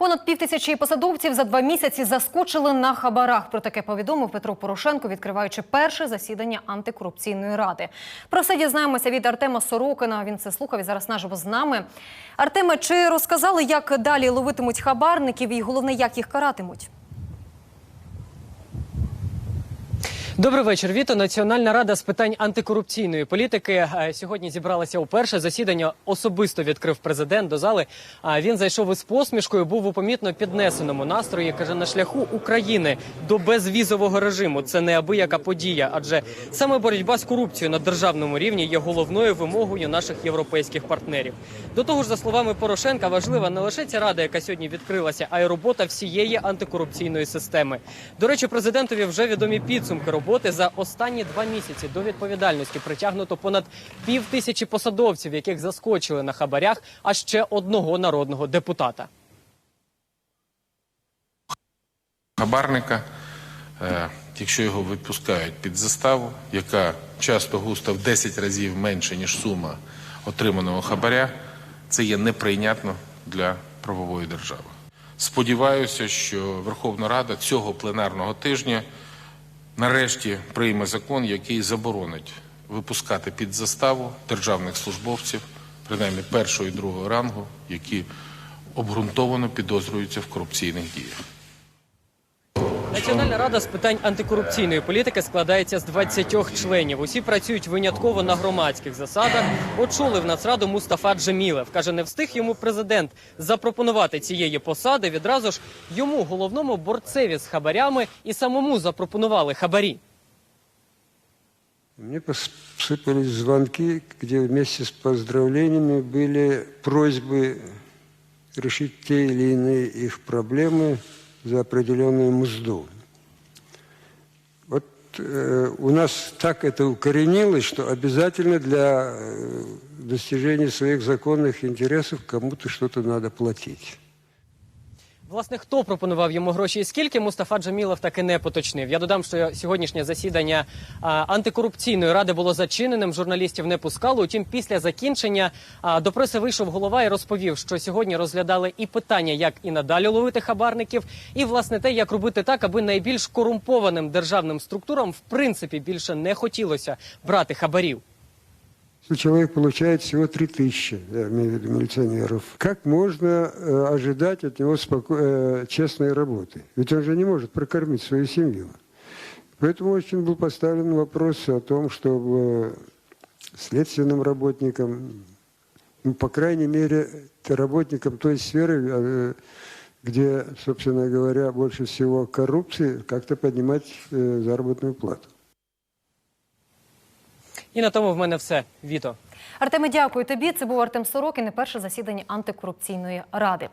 Понад півтисячі посадовців за два місяці заскочили на хабарах. Про таке повідомив Петро Порошенко, відкриваючи перше засідання антикорупційної ради. Про все дізнаємося від Артема Сорокина. Він це слухав і зараз наживо з нами. Артеме, чи розказали, як далі ловитимуть хабарників, і головне, як їх каратимуть? Добрий вечір. Віто. Національна рада з питань антикорупційної політики е, сьогодні зібралася у перше засідання. Особисто відкрив президент до зали. А він зайшов із посмішкою. Був у помітно піднесеному настрої. каже на шляху України до безвізового режиму. Це неабияка подія, адже саме боротьба з корупцією на державному рівні є головною вимогою наших європейських партнерів. До того ж, за словами Порошенка, важлива не лише ця рада, яка сьогодні відкрилася, а й робота всієї антикорупційної системи. До речі, президентові вже відомі підсумки роботи за останні два місяці до відповідальності притягнуто понад пів тисячі посадовців, яких заскочили на хабарях, а ще одного народного депутата. хабарника, е, якщо його випускають під заставу, яка часто густо в 10 разів менше, ніж сума отриманого хабаря, це є неприйнятно для правової держави. Сподіваюся, що Верховна Рада цього пленарного тижня нарешті прийме закон, який заборонить випускати під заставу державних службовців, принаймні першого і другого рангу, які обґрунтовано підозрюються в корупційних діях. Національна рада з питань антикорупційної політики складається з 20 членів. Усі працюють винятково на громадських засадах. Очолив нацраду Мустафа Джемілев. каже, не встиг йому президент запропонувати цієї посади. Відразу ж йому головному борцеві з хабарями і самому запропонували хабарі. Мне посыпались звонки, где вместе с поздравлениями были просьбы решить те или иные их проблемы за определенную мзду. Вот э, у нас так это укоренилось, что обязательно для э, достижения своих законных интересов кому-то что-то надо платить. Власне, хто пропонував йому гроші і скільки Мустафа Джамілов таки не поточнив. Я додам, що сьогоднішнє засідання антикорупційної ради було зачиненим. Журналістів не пускали. Утім, після закінчення до преси вийшов голова і розповів, що сьогодні розглядали і питання, як і надалі ловити хабарників, і власне те, як робити так, аби найбільш корумпованим державним структурам в принципі більше не хотілося брати хабарів. Если человек получает всего 3 тысячи, я имею в виду милиционеров, как можно э, ожидать от него споко- э, честной работы? Ведь он же не может прокормить свою семью. Поэтому очень был поставлен вопрос о том, чтобы следственным работникам, ну, по крайней мере, работникам той сферы, э, где, собственно говоря, больше всего коррупции, как-то поднимать э, заработную плату. І на тому в мене все. Віто. Артеме, дякую тобі. Це був Артем Сорокін і перше засідання антикорупційної ради.